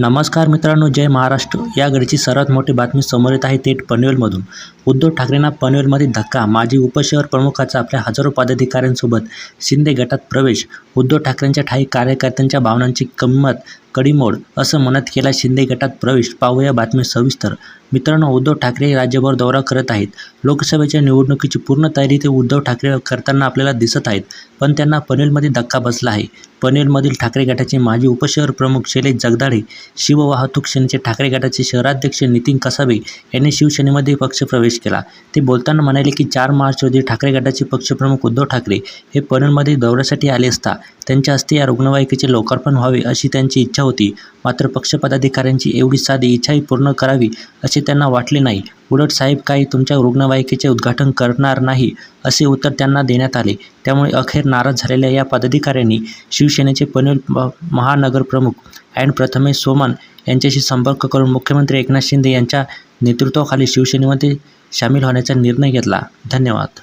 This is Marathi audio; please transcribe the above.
नमस्कार मित्रांनो जय महाराष्ट्र. या घडीची सर्वात मोठी बातमी समोर येत आहे थेट पनवेलमधून. उद्धव ठाकरेंना पनवेलमध्ये धक्का. माजी उपशहर प्रमुखाचा आपल्या हजारो पदाधिकाऱ्यांसोबत शिंदे गटात प्रवेश. उद्धव ठाकरेंच्या ठाई कार्यकर्त्यांच्या भावनांची किंमत कडीमोड असं म्हणत केला शिंदे गटात प्रवेश पाहूया बातमी सविस्तर. मित्रांनो उद्धव ठाकरे राज्यभर दौरा करत आहेत. लोकसभेच्या निवडणुकीची पूर्ण तयारी ते उद्धव ठाकरे करताना आपल्याला दिसत आहेत पण त्यांना पनवेलमध्ये धक्का बसला आहे. पनवेलमधील ठाकरे गटाचे माजी उपशहर प्रमुख शैलेश जगदाळे शिववाहतूक सेनेचे ठाकरे गटाचे शहराध्यक्ष नितीन कसाबे यांनी शिवसेनेमध्ये पक्षप्रवेश केला. ते बोलताना म्हणाले की चार मार्च रोजी ठाकरे गटाचे पक्षप्रमुख उद्धव ठाकरे हे पनवेलमध्ये दौऱ्यासाठी आले असता त्यांच्या हस्ते या रुग्णवाहिकेचे लोकार्पण व्हावे अशी त्यांची इच्छा होती. मात्र पक्षपदाधिकाऱ्यांची एवढी साधी इच्छाही पूर्ण करावी असे त्यांना वाटले नाही. उलट साहेब काही तुमच्या रुग्णवाहिकेचे उद्घाटन करणार नाही असे उत्तर त्यांना देण्यात आले. त्यामुळे अखेर नाराज झालेल्या या पदाधिकाऱ्यांनी शिवसेनेचे पनवेल महानगरप्रमुख अँड प्रथमेश सोमन यांच्याशी संपर्क करून मुख्यमंत्री एकनाथ शिंदे यांच्या नेतृत्वाखाली शिवसेनेमध्ये सामील होण्याचा निर्णय घेतला. धन्यवाद.